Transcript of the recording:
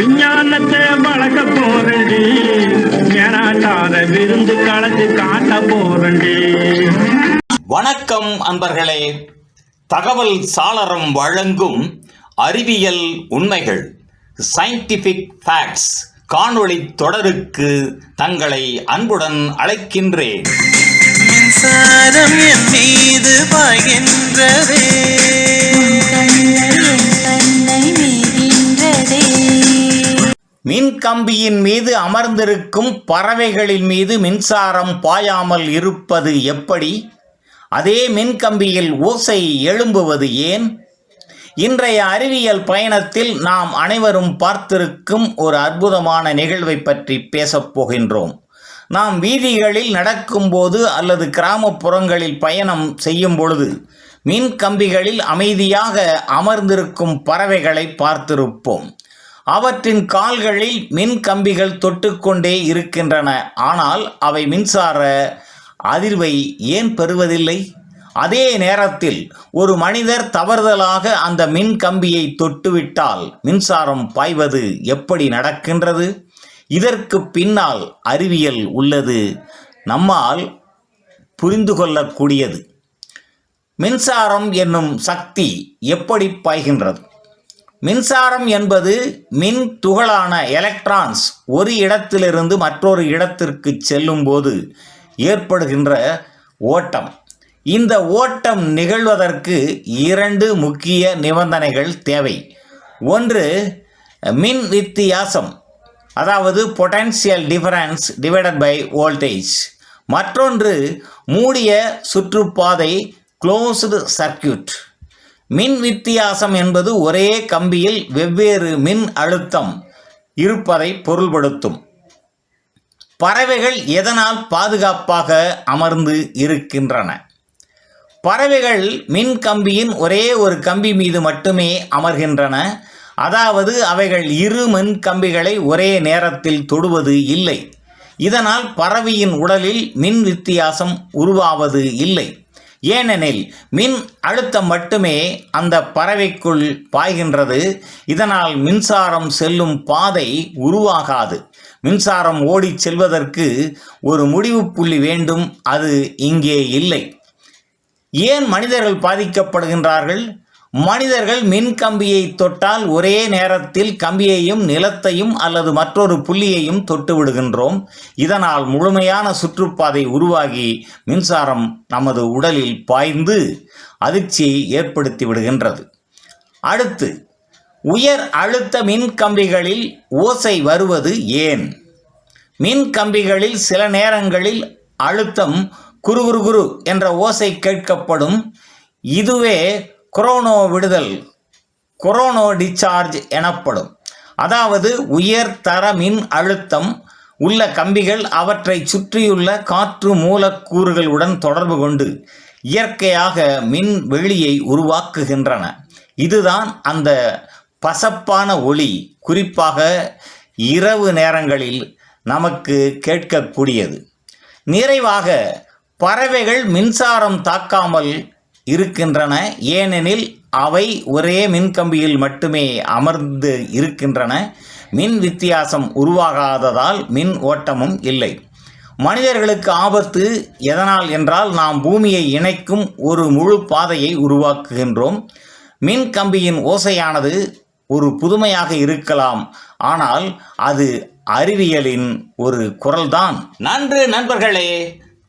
விஞ்ஞானத்தை வளர்க்க போறண்டி ஏனாட்டாத விருந்து கலந்து காட்ட போறண்டி வணக்கம் அன்பர்களே. தகவல் சாளரம் வழங்கும் அறிவியல் உண்மைகள் சயின்டிஃபிக் ஃபேக்ட்ஸ் காணொளி தொடருக்கு தங்களை அன்புடன் அழைக்கின்றேன். மின்சாரம் என் மீது பாய்கின்றதே. மின்கம்பியின் மீது அமர்ந்திருக்கும் பறவைகளின் மீது மின்சாரம் பாயாமல் இருப்பது எப்படி? அதே மின்கம்பியில் ஓசை எழும்புவது ஏன்? இன்றைய அறிவியல் பயணத்தில் நாம் அனைவரும் பார்த்திருக்கும் ஒரு அற்புதமான நிகழ்வை பற்றி பேசப் போகின்றோம். நாம் வீதிகளில் நடக்கும்போது அல்லது கிராமப்புறங்களில் பயணம் செய்யும் பொழுது மின் கம்பிகளில் அமைதியாக அமர்ந்திருக்கும் பறவைகளை பார்த்திருப்போம். அவற்றின் கால்களில் மின் கம்பிகள் தொட்டுக்கொண்டே இருக்கின்றன. ஆனால் அவை மின்சார அதிர்வை ஏன் பெறுவதில்லை? அதே நேரத்தில் ஒரு மனிதர் தவறுதலாக அந்த மின் கம்பியை தொட்டுவிட்டால் மின்சாரம் பாய்வது எப்படி நடக்கின்றது? இதற்கு பின்னால் அறிவியல் உள்ளது. நம்மால் புரிந்து கொள்ளக்கூடியது. மின்சாரம் என்னும் சக்தி எப்படி பாய்கின்றது? மின்சாரம் என்பது மின் துகளான எலக்ட்ரான்ஸ் ஒரு இடத்திலிருந்து மற்றொரு இடத்திற்கு செல்லும்போது ஏற்படுகின்ற ஓட்டம். இந்த ஓட்டம் நிகழ்வதற்கு இரண்டு முக்கிய நிபந்தனைகள் தேவை. ஒன்று மின் வித்தியாசம் அதாவது potential difference divided by voltage மற்றொன்று மூடிய சுற்றுப்பாதை க்ளோஸ்டு சர்க்யூட் மின் வித்தியாசம் என்பது ஒரே கம்பியில் வெவ்வேறு மின் அழுத்தம் இருப்பதை பொருள்படுத்தும். பறவைகள் எதனால் பாதுகாப்பாக அமர்ந்து இருக்கின்றன? பறவைகள் மின் கம்பியின் ஒரே ஒரு கம்பி மீது மட்டுமே அமர்கின்றன. அதாவது அவைகள் இரு மின் கம்பிகளை ஒரே நேரத்தில் தொடுவது இல்லை. இதனால் பறவையின் உடலில் மின் வித்தியாசம் உருவாவது இல்லை. ஏனெனில் மின் அழுத்தம் மட்டுமே அந்த பறவைக்குள் பாய்கின்றது. இதனால் மின்சாரம் செல்லும் பாதை உருவாகாது. மின்சாரம் ஓடிச் செல்வதற்கு ஒரு முடிவு புள்ளி வேண்டும். அது இங்கே இல்லை. ஏன் மனிதர்கள் பாதிக்கப்படுகின்றார்கள்? மனிதர்கள் மின் கம்பியை தொட்டால் ஒரே நேரத்தில் கம்பியையும் நிலத்தையும் அல்லது மற்றொரு புள்ளியையும் தொட்டு விடுகின்றோம். இதனால் முழுமையான சுற்றுப்பாதை உருவாகி மின்சாரம் நமது உடலில் பாய்ந்து அதிர்ச்சியை ஏற்படுத்தி விடுகின்றது. அடுத்து உயர் அழுத்த மின் கம்பிகளில் ஓசை வருவது ஏன்? மின் கம்பிகளில் சில நேரங்களில் அழுத்தம் குரு குரு குரு என்ற ஓசை கேட்கப்படும். இதுவே குரோனோ விடுதல் கொரோனோ டிஸ்சார்ஜ் எனப்படும். அதாவது உயர் தர மின் அழுத்தம் உள்ள கம்பிகள் அவற்றை சுற்றியுள்ள காற்று மூலக்கூறுகளுடன் தொடர்பு கொண்டு இயற்கையாக மின் வெளியை உருவாக்குகின்றன. இதுதான் அந்த பசப்பான ஒளி. குறிப்பாக இரவு நேரங்களில் நமக்கு கேட்கக்கூடியது. நிறைவாக பறவைகள் மின்சாரம் தாக்காமல் இருக்கின்றன. ஏனெனில் அவை ஒரே மின்கம்பியில் மட்டுமே அமர்ந்து இருக்கின்றன. மின் வித்தியாசம் உருவாகாததால் மின் ஓட்டமும் இல்லை. மனிதர்களுக்கு ஆபத்து எதனால் என்றால் நாம் பூமியை இணைக்கும் ஒரு முழு பாதையை உருவாக்குகின்றோம். மின் கம்பியின் ஓசையானது ஒரு புதுமையாக இருக்கலாம். ஆனால் அது அறிவியலின் ஒரு குரல்தான். நன்று நண்பர்களே